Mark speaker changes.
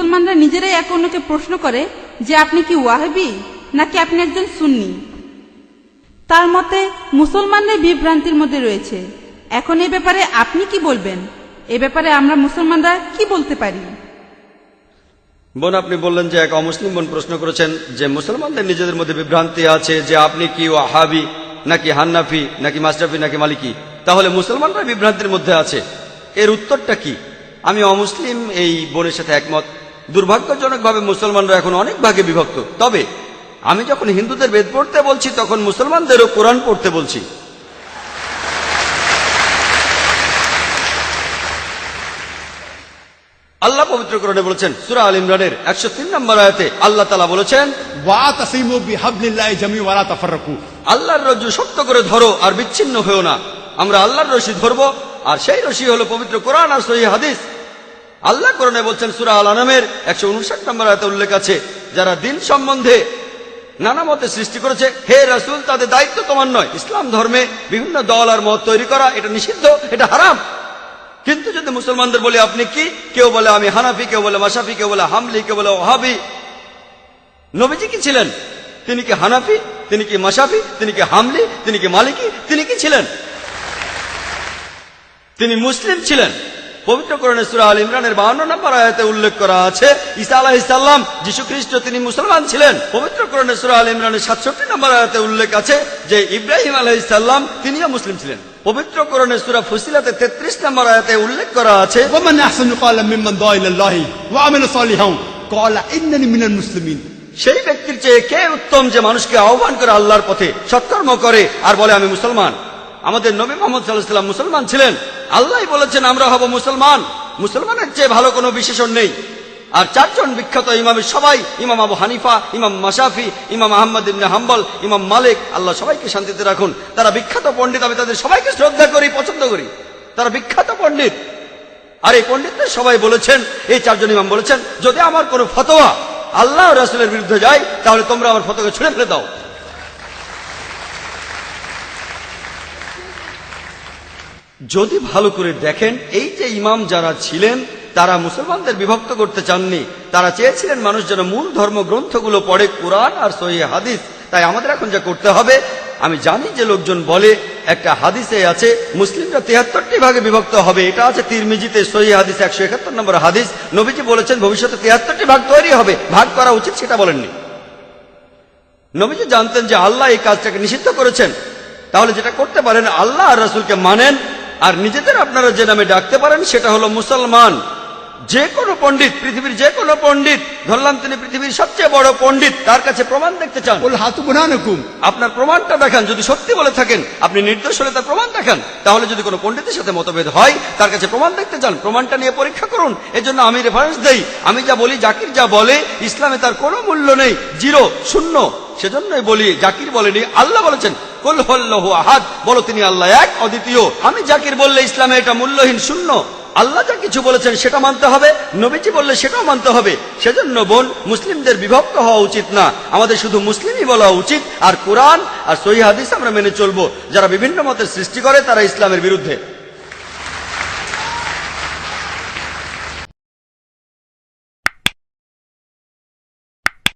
Speaker 1: মুসলমানরা নিজেরাই এক অন্যকে প্রশ্ন করে যে আপনি কি ওয়াহাবি নাকি আপনি একজন সুন্নি? তার মতে, মুসলমানরাই বিভ্রান্তির মধ্যে রয়েছে। এখন এ ব্যাপারে আপনি কি বলবেন? এ ব্যাপারে আমরা মুসলমানরা কি বলতে পারি?
Speaker 2: বোন, আপনি বললেন যে এক অমুসলিম বোন প্রশ্ন করেছেন যে মুসলমানদের নিজেদের মধ্যে বিভ্রান্তি আছে যে আপনি কি ওয়াহাবি নাকি হান্নাফি নাকি মাসরাফি নাকি মালিকি? তাহলে মুসলমানরা বিভ্রান্তির মধ্যে আছে। এর উত্তরটা কি? আমি অমুসলিম এই বোনের সাথে একমত। দুর্ভাগ্যজনকভাবে মুসলমানরা এখন অনেক ভাগে বিভক্ত। তবে আমি যখন হিন্দুদের বেদ পড়তে বলছি তখন মুসলমানদেরও কোরআন পড়তে বলছি। আল্লাহ পবিত্র করণে বলেছেন সুরা আল ইমরানের একশো তিন নম্বর আয়াতে আল্লাহ তালা বলেছেন আল্লাহর রজ্জু শক্ত করে ধরো আর বিচ্ছিন্ন হয়েও না। আমরা আল্লাহর রশি ধরবো আর সেই রশি হলো পবিত্র কোরআন আর সহি হাদিস। আল্লাহ কোরআনে বলছেন সুরা আল আনামের একশো উনষাট নম্বর আয়তে উল্লেখ আছে, যারা দিন সম্বন্ধে নানা মতে সৃষ্টি করেছে, হে রাসূল, তাদের দায়িত্ব তোমার নয়। ইসলাম ধর্মে বিভিন্ন দল আর মত তৈরি করা, এটা নিষিদ্ধ, এটা হারাম। কিন্তু যদি মুসলমানদের বলি, আপনি কি? কেউ বলে আমি হানাফি, কেউ বলে মাসাফি কেউ বলে হামলি, কেউ বলে ওহাবি। নবীজি কি ছিলেন? তিনি কি হানাফি, তিনি কি মাসাফি তিনি কি হামলি, তিনি কি মালিকি, তিনি কি ছিলেন? তিনি মুসলিম ছিলেন। পবিত্র করণে সুরা ইমরানের বাহান্ন নম্বর আয়াতে উল্লেখ করা আছে ইসা আলাহ ইসাল্লাম যীশু খ্রিস্ট তিনি মুসলমান ছিলেন। পবিত্র করণে সুরা ইমরানের সাতষট্টি নম্বর আয়াতে উল্লেখ আছে যে ইব্রাহিম আলাহ ইসাল্লাম তিনিও মুসলিম ছিলেন। পবিত্র করণে সুরা ফুসিলাতে তেত্রিশ নম্বর আয়াতে উল্লেখ করা আছে
Speaker 3: মুসলিমিন।
Speaker 2: সেই ব্যক্তির চেয়ে কে উত্তম যে মানুষকে আহ্বান করে আল্লাহর পথে সৎকর্ম করে আর বলে আমি মুসলমান। আমাদের নবী মোহাম্মদ সাল্লাহ সাল্লাম মুসলমান ছিলেন। আল্লাহ বলেছেন, আমরা হব মুসলমান। মুসলমানের চেয়ে ভালো কোনো বিশেষণ নেই। আর চারজন বিখ্যাত ইমামের সবাই, ইমাম আবু হানিফা, ইমাম মাসাফি ইমাম আহমদ ইবনে হাম্বল, ইমাম মালিক, আল্লাহ সবাইকে শান্তিতে রাখুন। তারা বিখ্যাত পণ্ডিত, আমি তাদের সবাইকে শ্রদ্ধা করি, পছন্দ করি। তারা বিখ্যাত পণ্ডিত। আর এই পণ্ডিতদের সবাই বলেছেন, এই চারজন ইমাম বলেছেন, যদি আমার কোনো ফতোয়া আল্লাহ রাসুলের বিরুদ্ধে যায়, তাহলে তোমরা আমার ফতোকে ছুঁড়ে ফেলে দাও। যদি ভালো করে দেখেন, এই যে ইমাম যারা ছিলেন, তারা মুসলমানদের বিভক্ত করতে চাননি। তারা চেয়েছিলেন মানুষ যেন মূল ধর্মগ্রন্থগুলো পড়ে, কোরআন আর সহি হাদিস। তাই আমাদের এখন যা করতে হবে, আমি জানি যে লোকজন বলে, একটা হাদিসে আছে, মুসলিমরা তিয়াত্তরটি ভাগে বিভক্ত হবে। এটা আছে তিরমিজিতে সহি হাদিস একশো একাত্তর নম্বর হাদিস। নবীজি বলেছেন, ভবিষ্যতে তিয়াত্তরটি ভাগ তৈরি হবে। ভাগ করা উচিত, সেটা বলেননি। নবীজি জানতেন যে আল্লাহ এই কাজটাকে নিষিদ্ধ করেছেন। তাহলে যেটা করতে পারেন, আল্লাহ আর রাসুলকে মানেন আর নিজেদের আপনারা যে নামে ডাকতে পারেন সেটা হলো মুসলমান। যে কোনো পণ্ডিত পৃথিবীর যে কোনো পণ্ডিত ধরলাম তিনি পৃথিবীর সবচেয়ে বড় পণ্ডিত তার কাছে প্রমাণ দেখতে চান।
Speaker 3: হাতু গুনানুকুম।
Speaker 2: আপনার প্রমাণটা দেখান যদি সত্যি বলে থাকেন আপনি নির্দোষ হলে তার প্রমাণ দেখান। তাহলে যদি কোনো পণ্ডিতের সাথে মতভেদ হয় তার কাছে প্রমাণ দেখতে চান প্রমাণটা নিয়ে পরীক্ষা করুন। এজন্য আমি রেফারেন্স দেই। আমি যা বলি জাকির যা বলে ইসলামে তার কোনো মূল্য নেই। জিরো শূন্য। সেজন্যই বলি জাকির বলেনি আল্লাহ বলেছেন। আহাদ। বলো তিনি আল্লাহ এক, অদ্বিতীয়। আমি জাকির বললে ইসলামে এটা মূল্যহীন শূন্য। আল্লাহ যা কিছু বলেছেন সেটা মানতে হবে, নবীজি বললে সেটাও মানতে হবে। সেজন্য বোন, মুসলিমদের বিভক্ত হওয়া উচিত না। আমাদের শুধু মুসলিমই বলা উচিত। আর কোরআন আর সহি হাদিস আমরা মেনে চলবো। যারা বিভিন্ন মতের সৃষ্টি করে, তারা ইসলামের বিরুদ্ধে।